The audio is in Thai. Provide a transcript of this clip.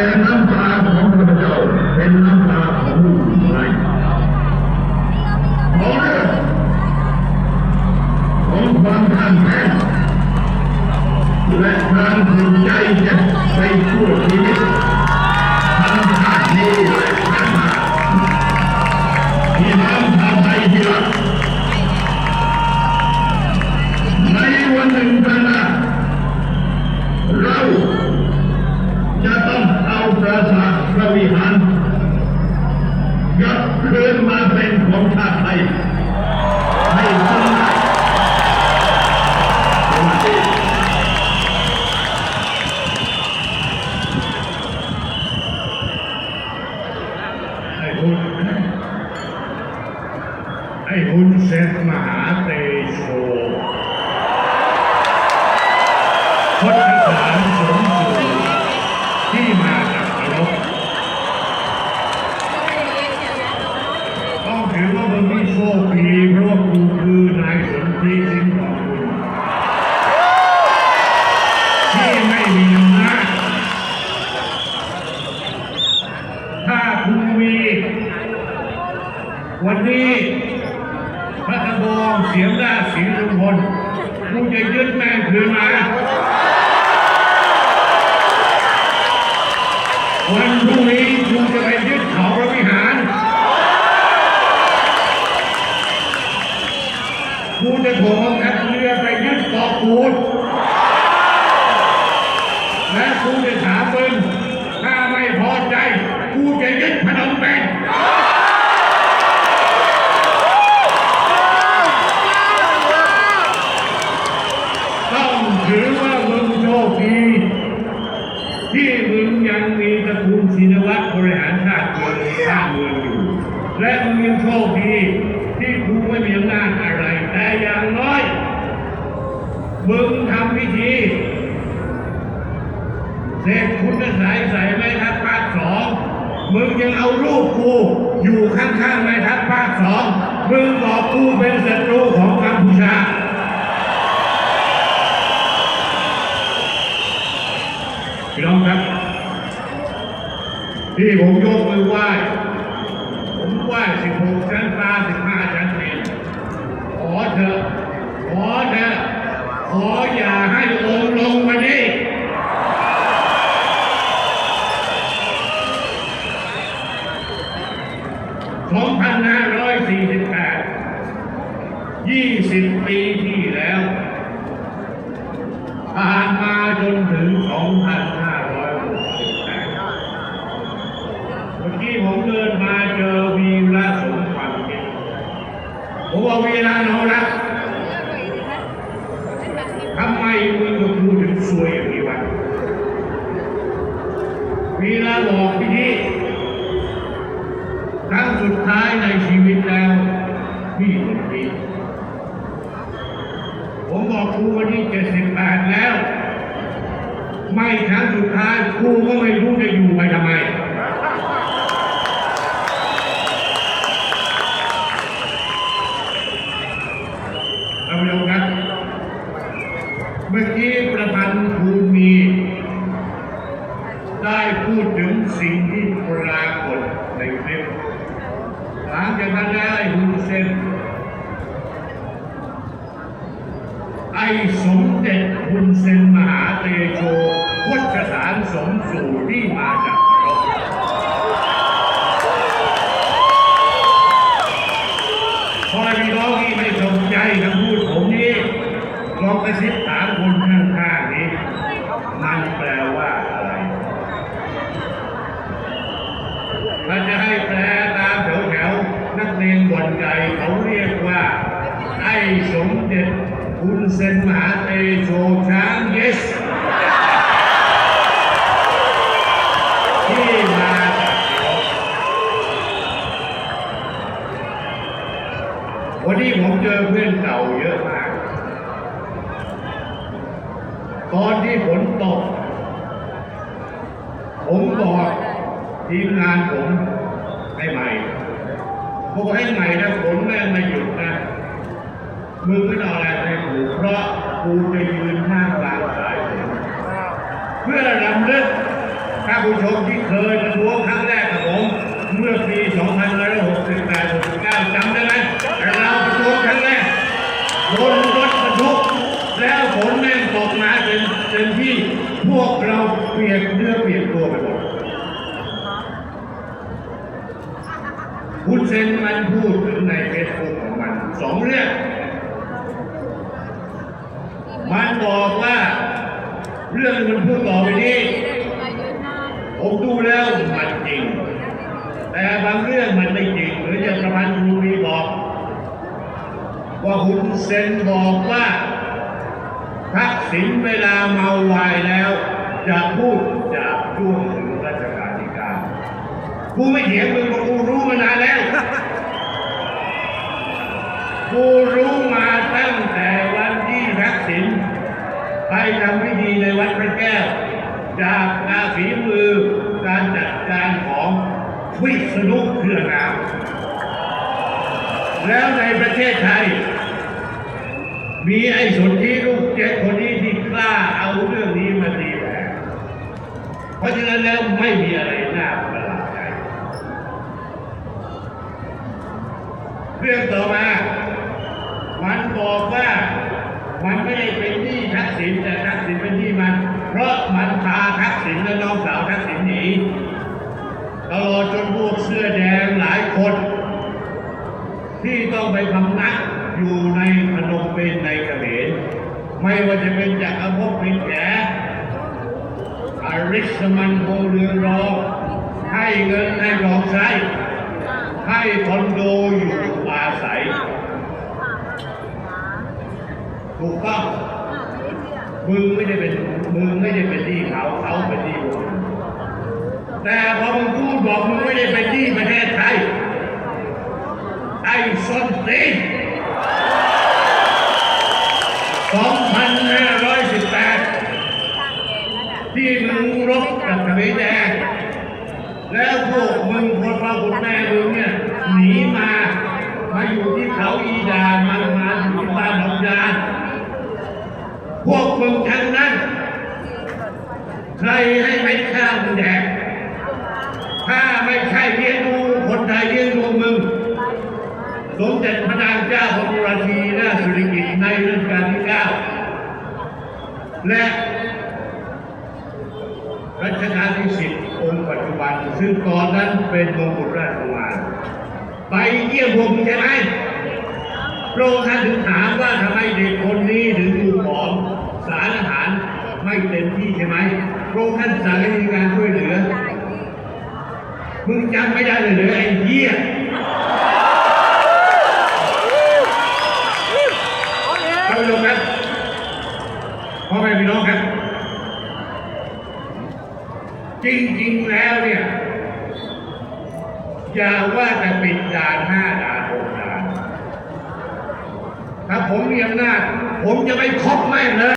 แต่น้ำตา คืนมาเป็นของชาติไทยให้สมได้สวัสดีไอ้หุ่นไอ้หุ่นเซนมหาเตโชพจสารสมสู่ที่มาจากนรกต้องถือว่ามึงมีโชคดีเพราะว่ากูคือนายสนธิลิ้มของคุณ ที่ไม่มีอำนาจถ้าคุณมีวันนี้พระตะบองเสียงหน้าเสียงลุงพลกูจะยึดแม่งคืนมาวันพรุ่งนี้กูจะไปยึดเขาพระวิหาร กูจะโถมทัพเรือไปยึดเกาะกูด และกูจะถามมึง ถ้าไม่พอใจ กูจะยึดพนมเปญต้องถือว่ามึงโชคดี ที่มึงยังมีตระกูลชินวัตรบริหารชาติเมืองชาติเมืองอยู่ และมึงยังโชคดี ที่กูไม่มีอำนาจอะไร แต่อย่างน้อย มึงทำพิธี เสร็จคุณจะสายใส่แม่ทัพภาคสองมึงยังเอารูปกูอยู่ข้างๆแม่ทัพภาคสองมึงบอกกูเป็นศัตรูของกัมพูชาพี่น้องครับ ที่ผมยกมือไหว้ ผมไหว้16ชั้นฟ้า15ชั้นดินขอเถอะ ขอเถอะ ขออย่าให้องค์ลงมานี่2548 20 ปีที่แล้วผ่านมาจนถึง 2568เมื่อกี้ผมเดินมาเจอวีระสมความคิดผมว่าวีระน้องรักทำไมมึงกับกูถึงซวยอย่างนี้วะวีระบอกพี่นี่ครั้งสุดท้ายในชีวิตแล้วพี่คนนี้ผมบอกกูวันนี้เจ็ดสิบแปดแล้ว ไม่ ครูก็ไม่รู้จะอยู่ไปทำไมท่านผู้ชมครับเมื่อกี้ประพันธ์ภูมิได้พูดถึงสิ่งที่ปรากฏในคลิปหลังจากนั้นได้ฮุนเซนไอ้สม สู่ที่มาจากนรกพอพี่น้องที่ไม่สนใจคำพูดผมนี่ลองกระซิบถามคนข้างๆนี้มันแปลว่าอะไรถ้าจะให้แปลตามแถวๆนักเรียนบ่นใจเขาเรียกว่า ไอ้สมเด็จคุณเซนมหาเตโชช้างเยส เจอเพื่อนเก่าเยอะมาก ตอนที่ฝนตก ผมบอกทีมงานผมให้ใหม่บอกให้ใหม่นะฝนแม่งไม่หยุดนะ มึงไม่ต้องอะไรให้ผูเพราะกูจะยืนข้างกลางสายฝนเพื่อรำลึกท่านผู้ชมที่เคยประท้วงครั้งแรกกับผม เมื่อปี 2568-69จำได้ไหมเราประท้วงครั้งแรก บนรถบรรทุกแล้วฝนแม่งตกมาเต็มเต็มที่พวกเราเปียกเนื้อเปียกตัวไปหมดคุณเซนมันพูดถึงในเฟซบุ๊กของมันสองเรื่อง มันบอกว่า เรื่องที่มันพูดต่อไปนี้ ผมดูแล้วมันจริง แต่บางเรื่องมันไม่จริง หรืออย่างประพันธ์รูรีบอก ว่าคุณ เซนบอกว่าทักษิณเวลาเมาไวายแล้วจะพูดจากช่วงถึงรัชกาลที่ก้ากูไม่เถียงมึงเพราะกูรู้มานานแล้ว กูรู้มาตั้งแต่วันที่ทักษิณไปทำพิธีในวัดพระแก้ว จากกาฝีมือการจัดการของวิษณุเครืองามแล้วในประเทศไทย มีไอ้สนที่ลูกเจ็ดคนนี้ที่กล้าเอาเรื่องนี้มาตีแผลเพราะฉะนั้นแล้วไม่มีอะไรน่าประหลาดใจเรื่องต่อมา มันบอกว่ามันไม่ได้เป็นหนี้ทักษิณแต่ทักษิณเป็นหนี้มัน เพราะมันพาทักษิณและน้องสาวทักษิณหนีตลอดจนพวกเสื้อแดงหลายคน ที่ต้องไปพำนัก อยู่ในพนมเปญในกระเขมรไม่ว่าจะเป็นจากรภพเป็นแกอาริสมันโฮเรือรอ ให้เงินให้รองใช้ให้คอนโดอยู่อาศัยถูกต้องมึงไม่ได้เป็นมึงไม่ได้เป็นหนี้เขาเขาเป็นหนี้มึงแต่พอมึงพูดบอกมึงไม่ได้เป็นหนี้ประเทศไทย ไอ้ส้นตีน2518 ที่มึงรบกับเขมรแดง แล้วพวกมึงคนพ่อคนแม่มึงเนี่ยหนีมา มาอยู่ที่เขาอีดามันมาอยู่ที่บ้านหนองยานพวกมึงทั้งนั้น ใครให้ไม่ข้าวมึงแดกถ้าไม่ใช่เลี้ยงดูคนไทยเลี้ยงดูมึงสมเด็จพระนางเจ้าพระบรมราชินีนาถสิริกิติ์ในรัชกาลที่เก้าและรัชกาลที่สิบองค์ปัจจุบัน ซึ่งตอนนั้นเป็นมงกุฎราชกุมารไปเยี่ยมผมใช่ไหมพระองค์ท่านถึงถามว่าทำไมเด็กคนนี้ถึงดูผอมสารอาหารไม่เต็มที่ใช่ไหมพระองค์ท่านสั่งให้มีการช่วยเหลือ มึงจำไม่ได้เลยเหรอไอ้เหี้ยท่านผู้ชมครับพ่อแม่พี่น้องครับ จริงๆแล้วเนี่ย อย่าว่าแต่ปิดด่านห้าด่านหกด่านถ้าผมมีอำนาจ ผมจะไปคบแม่งเลย